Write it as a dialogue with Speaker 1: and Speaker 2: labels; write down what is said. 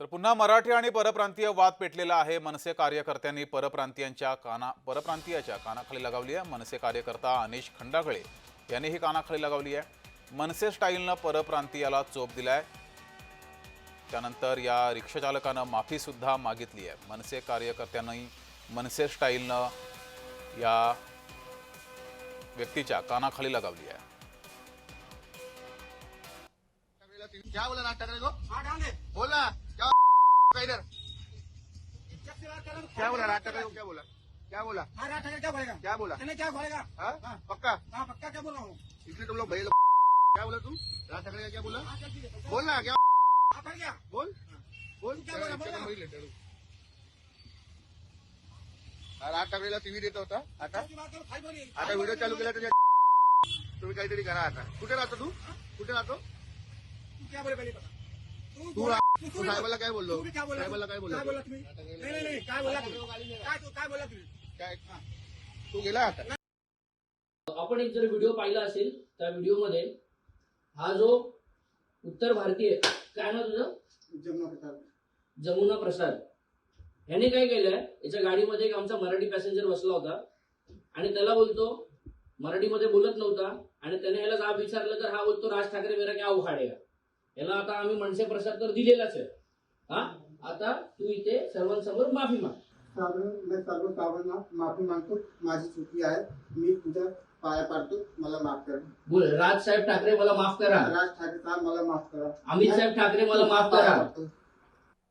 Speaker 1: तर पुन्हा मराठी आणि परप्रांतीय वाद पेटलेला आहे. मनसे कार्यकर्त्यांनी परप्रांतीयांच्या काना परप्रांतीयाच्या कानाखाली लगावली आहे. मनसे कार्यकर्ता अनिश खंडागळे यांनी ही कानाखाली लगावली आहे. मनसे स्टाईलनं परप्रांतीयाला चोप दिलाय. त्यानंतर या रिक्षाचालकानं माफीसुद्धा मागितली आहे. मनसे कार्यकर्त्यांनी मनसे स्टाईलनं या व्यक्तीच्या कानाखाली लगावली आहे.
Speaker 2: क्या बोला नाटक बोला क्या का इधर
Speaker 3: इज्जत से बात कर रहा हूँ।
Speaker 2: क्या बोला? नाटक करे को क्या बोला? क्या बोला?
Speaker 3: हाँ रात ठहर क्या बोलेगा
Speaker 2: क्या बोला?
Speaker 3: मैंने क्या बोलेगा
Speaker 2: हाँ। पक्का?
Speaker 3: हाँ पक्का क्या बोल रहा हूँ?
Speaker 2: इसलिए तुम लोग भैया लोग क्या बोला तू? राज ठाकरे का क्या बोला। बोल ना क्या
Speaker 3: गया
Speaker 2: बोल. बोल.
Speaker 3: क्या बोला,
Speaker 2: राज ठाकरेला टीव्ही देत होता. आता? आता व्हिडिओ चालू केला त्याच्या तुम्ही काहीतरी करा आता. कुठे राहतो तू? कुठे राहतो?
Speaker 3: तू क्या बोले पहले बता तू
Speaker 2: साहेबाला काय बोललो?
Speaker 3: क्या
Speaker 2: साहेबाला काय बोललो?
Speaker 3: काय बोला तुम्ही काय तू काय बोला तुम्ही
Speaker 2: काय तू गेला आता
Speaker 4: आपण एक जर व्हिडिओ पाहिला असेल त्या व्हिडिओमध्ये हा जो उत्तर भारतीय काय ना तुझं?
Speaker 3: जमुना प्रसाद.
Speaker 4: जमुना प्रसाद. ह्याने काय केलंय? याच्या गाडीमध्ये एक आमचा मराठी पॅसेंजर बसला होता. आणि त्याला बोलतो मराठीमध्ये बोलत नव्हता. आणि त्याने ह्याला जाब विचारलं तर हा बोलतो राज ठाकरे मेरा क्या उखाडेगा याला आता आम्ही मनसे प्रसाद तर दिलेलाच आहे. हा? आता तू इथे सर्वांसमोर माफी माग.
Speaker 5: सर्व सावरणात माफी मागतो. माझी चुकी आहे. मी तुझ्या पाया पाडतो. मला माफ करा.
Speaker 4: बोल राज साहेब ठाकरे मला माफ करा.
Speaker 5: राज ठाकरे साहेब मला माफ करा.
Speaker 4: अमित साहेब ठाकरे मला माफ करा.